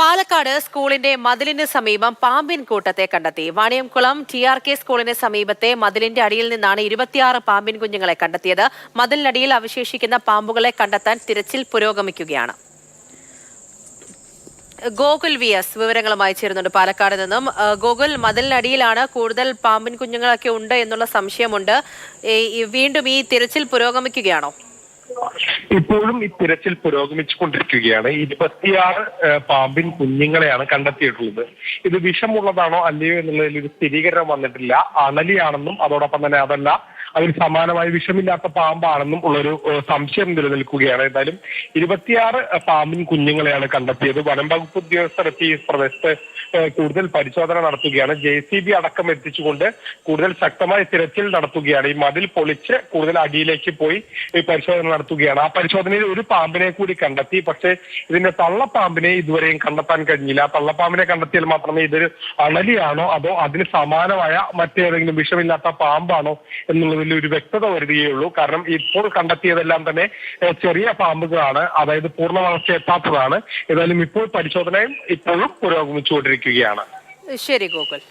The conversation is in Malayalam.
പാലക്കാട് സ്കൂളിന്റെ മതിലിന് സമീപം പാമ്പിൻ കൂട്ടത്തെ കണ്ടെത്തി. വാണിയംകുളം ടി ആർ കെ സ്കൂളിന് സമീപത്തെ മതിലിന്റെ അടിയിൽ നിന്നാണ് ഇരുപത്തിയാറ് പാമ്പിൻ കുഞ്ഞുങ്ങളെ കണ്ടെത്തിയത്. മതിലിനടിയിൽ അവശേഷിക്കുന്ന പാമ്പുകളെ കണ്ടെത്താൻ തിരച്ചിൽ പുരോഗമിക്കുകയാണ്. ഗോകുൽ വി എസ് വിവരങ്ങളുമായി ചേരുന്നുണ്ട് പാലക്കാട് നിന്നും. ഗോകുൽ മതിലിനടിയിലാണ് കൂടുതൽ പാമ്പിൻ കുഞ്ഞുങ്ങളൊക്കെ ഉണ്ട് എന്നുള്ള സംശയമുണ്ട്. വീണ്ടും ഈ തിരച്ചിൽ പുരോഗമിക്കുകയാണോ? ഇപ്പോഴും ഈ തിരച്ചിൽ പുരോഗമിച്ചുകൊണ്ടിരിക്കുകയാണ്. ഇരുപത്തിയാറ് പാമ്പിൻ കുഞ്ഞുങ്ങളെയാണ് കണ്ടെത്തിയിട്ടുള്ളത്. ഇത് വിഷമുള്ളതാണോ അല്ലയോ എന്നുള്ളതിൽ ഒരു സ്ഥിരീകരണം വന്നിട്ടില്ല. അണലിയാണെന്നും അതോടൊപ്പം തന്നെ അതല്ല അതിന് സമാനമായ വിഷമില്ലാത്ത പാമ്പാണെന്നും ഉള്ളൊരു സംശയം നിലനിൽക്കുകയാണ്. എന്തായാലും ഇരുപത്തിയാറ് പാമ്പിൻ കുഞ്ഞുങ്ങളെയാണ് കണ്ടെത്തിയത്. വനം വകുപ്പ് ഉദ്യോഗസ്ഥർ എത്തി ഈ പ്രദേശത്ത് കൂടുതൽ പരിശോധന നടത്തുകയാണ്. ജെ സി ബി അടക്കം എത്തിച്ചുകൊണ്ട് കൂടുതൽ ശക്തമായ തിരച്ചിൽ നടത്തുകയാണ്. ഈ മതിൽ പൊളിച്ച് കൂടുതൽ അടിയിലേക്ക് പോയി ഈ പരിശോധന നടത്തുകയാണ്. ആ പരിശോധനയിൽ ഒരു പാമ്പിനെ കൂടി കണ്ടെത്തി. പക്ഷേ ഇതിന്റെ തള്ളപ്പാമ്പിനെ ഇതുവരെയും കണ്ടെത്താൻ കഴിഞ്ഞില്ല. തള്ളപ്പാമ്പിനെ കണ്ടെത്തിയാൽ മാത്രമേ ഇതൊരു അണലിയാണോ? അതോ അതിന് സമാനമായ മറ്റേതെങ്കിലും വിഷമില്ലാത്ത പാമ്പാണോ എന്നുള്ളതിൽ ഒരു വ്യക്തത വരികയുള്ളൂ. കാരണം ഇപ്പോൾ കണ്ടെത്തിയതെല്ലാം തന്നെ ചെറിയ പാമ്പുകളാണ്. അതായത് പൂർണ വളർച്ച എത്താത്തതാണ്. ഏതായാലും ഇപ്പോൾ പരിശോധനയും ഇപ്പോഴും പുരോഗമിച്ചുകൊണ്ടിരിക്കുകയാണ്. ശരി ഗോകുൽ.